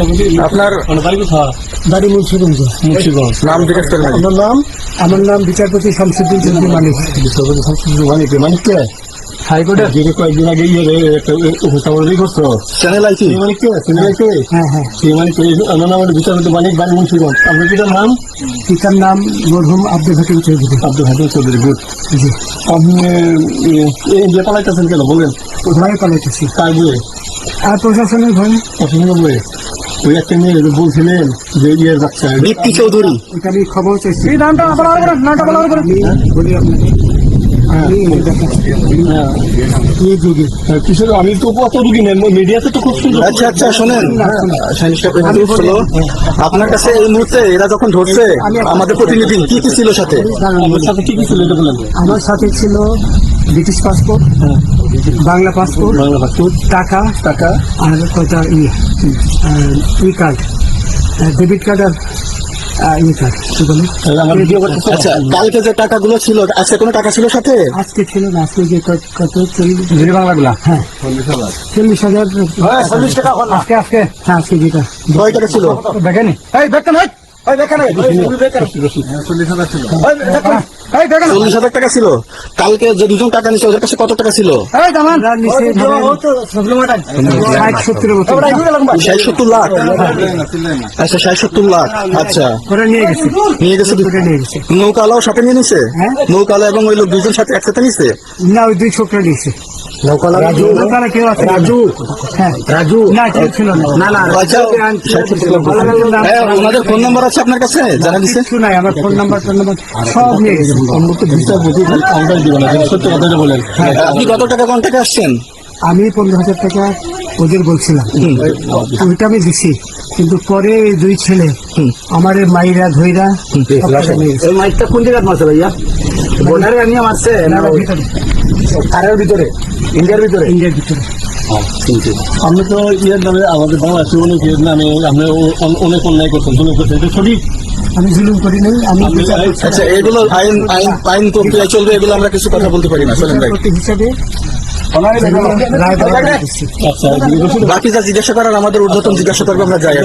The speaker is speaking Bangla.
আপনার মানে বাড়ি কোথায় বাড়ি মুন্সিগঞ্জ। মুন্সিগঞ্জ। নাম জিজ্ঞেস করবেন আমার নাম আমার নাম বিচারপতি শামসুদ্দিন চৌধুরী মানিক। বিশ্বকবি সংস্কৃতি মানিক মানিক কে? হাইকোর্টে। যে কয়েকদিন আগে ইয়ে উপস্থাপন করছ। চ্যানেল কে? হ্যাঁ হ্যাঁ। সেই কে? আমার নাম বিচারপতি মানিক বাড়ি মুন্সিগঞ্জ। আপনার পিতার নাম? পিতার নাম মরহুম আব্দুল হাকিম চৌধুরী। আব্দুল হাকিম চৌধুরী গুড। জি। আপনি এ, এই যে পালাইতেছেন কেন? বলেন ভয়ে পালাইতেছি। কার বইয়ে আর প্রশাসনের ভয়ে। বইয়ে ওই একটা মেয়ে যে বলছিলেন যে ইয়ের বাচ্চা দীপ্তি চৌধুরী। আমি খবর চাইছি। নামটা নামটা বলা আমি বলি আপনাকে। আমি এই যে দেখেন, হ্যাঁ। এই আমি তো কত রুগী নেন মিডিয়াতে তো খুব সুন্দর। আচ্ছা আচ্ছা শোনেন। আপনার কাছে এই মুহূর্তে এরা যখন ধরছে আমাদের প্রতিনিধি কি কি ছিল সাথে? আমার সাথে কি কি ছিল আমার সাথে ছিল British passport Bangla passport Bangla passport টাকা টাকা আর কয়টা E E card debit card আর ই কার্ড বলে তাহলে আমার ভিডিও করতে আচ্ছা কালকে যে টাকাগুলো ছিল আজকে কোনো টাকা ছিল সাথে? আজকে ছিল না আজকে যে কত কত চল্লিশ বাংলাগুলা? হ্যাঁ। চল্লিশ হাজার। চল্লিশ টাকা আজকে আজকে। হ্যাঁ আজকে যেটা। কয় টাকা ছিল? দেখেনি? এই দেখেন চল্লিশ হাজার। টাকা ছিল। কালকে যে দুজন টাকা নিচ্ছে ওদের কাছে কত টাকা ছিল? ষাট সত্তর লাখ? আচ্ছা ষাট সত্তর লাখ। আচ্ছা। নিয়ে গেছে। নিয়ে গেছে দু- ওটা নিয়ে গেছে। নৌকালাও সাথে নিয়ে নিছে? হ্যাঁ। নৌকালা এবং ওই লোক দুজন সাথে একসাথে নিছে? না ওই দুই ছোকরা নিয়েছে রাজু। হ্যাঁ। রাজু। না না। হ্যাঁ, ওনাদের ফোন নাম্বার আছে আপনার কাছে? জানা নাই আমার ফোন নাম্বার ফোন নাম্বার সব নিয়ে গেছে। বিচার বুঝি কাউন্টার দিব না যদি কথাটা বলেন। আপনি কত টাকা কন্টাকে আসছেন? আমি পনেরো হাজার টাকা ওদের বলছিলাম। ওইটা আমি দিছি কিন্তু পরে দুই ছেলে আমার এই মাইরা ধইরা। এই মাইকটা কোন জায়গায় মারছে ভাইয়া? বর্ডারে আনিয়ে মারছে না ভিতরে, থানার ভিতরে ইন্ডিয়ার ভিতরে? ইন্ডিয়ার ভিতরে। আপনি তো ইয়ের নামে আমাদের বাংলাদেশে অনেক ইয়ের নামে আপনি অনেক অন্যায় করছেন জুলুম করছেন এটা সঠিক? আমি জুলুম করি নাই আমি আচ্ছা এগুলো আইন আইন আইন প্রক্রিয়া চলবে এগুলো আমরা কিছু কথা বলতে পারি না চলেন ভাই। হিসাবে আচ্ছা বাকি যা জিজ্ঞাসা করার আমাদের ঊর্ধ্বতন জিজ্ঞাসা করবে আমরা যাই